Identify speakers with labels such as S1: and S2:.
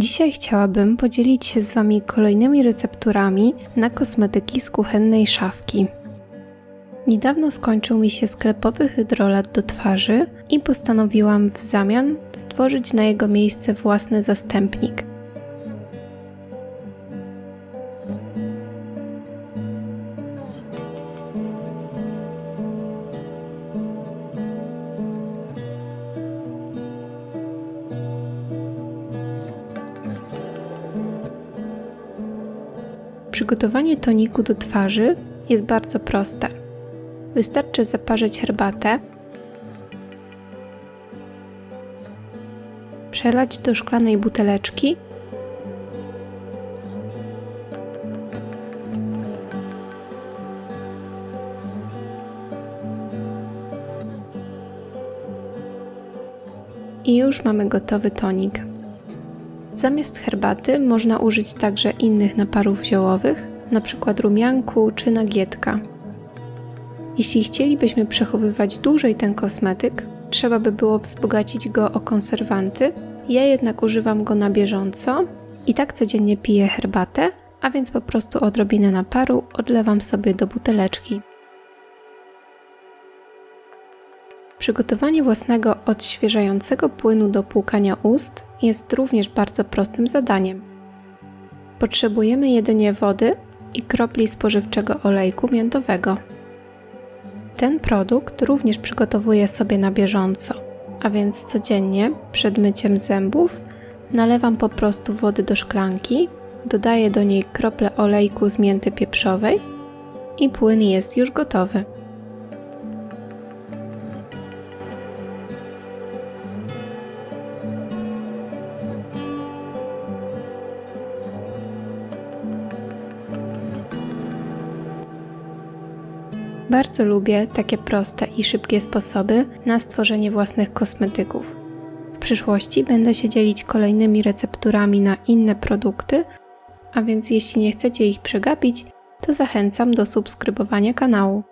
S1: Dzisiaj chciałabym podzielić się z Wami kolejnymi recepturami na kosmetyki z kuchennej szafki. Niedawno skończył mi się sklepowy hydrolat do twarzy i postanowiłam w zamian stworzyć na jego miejsce własny zastępnik. Przygotowanie toniku do twarzy jest bardzo proste. Wystarczy zaparzyć herbatę, przelać do szklanej buteleczki i już mamy gotowy tonik. Zamiast herbaty można użyć także innych naparów ziołowych, np. rumianku czy nagietka. Jeśli chcielibyśmy przechowywać dłużej ten kosmetyk, trzeba by było wzbogacić go o konserwanty. Ja jednak używam go na bieżąco i tak codziennie piję herbatę, a więc po prostu odrobinę naparu odlewam sobie do buteleczki. Przygotowanie własnego odświeżającego płynu do płukania ust jest również bardzo prostym zadaniem. Potrzebujemy jedynie wody i kropli spożywczego olejku miętowego. Ten produkt również przygotowuję sobie na bieżąco, a więc codziennie przed myciem zębów nalewam po prostu wody do szklanki, dodaję do niej krople olejku z mięty pieprzowej i płyn jest już gotowy. Bardzo lubię takie proste i szybkie sposoby na stworzenie własnych kosmetyków. W przyszłości będę się dzielić kolejnymi recepturami na inne produkty, a więc jeśli nie chcecie ich przegapić, to zachęcam do subskrybowania kanału.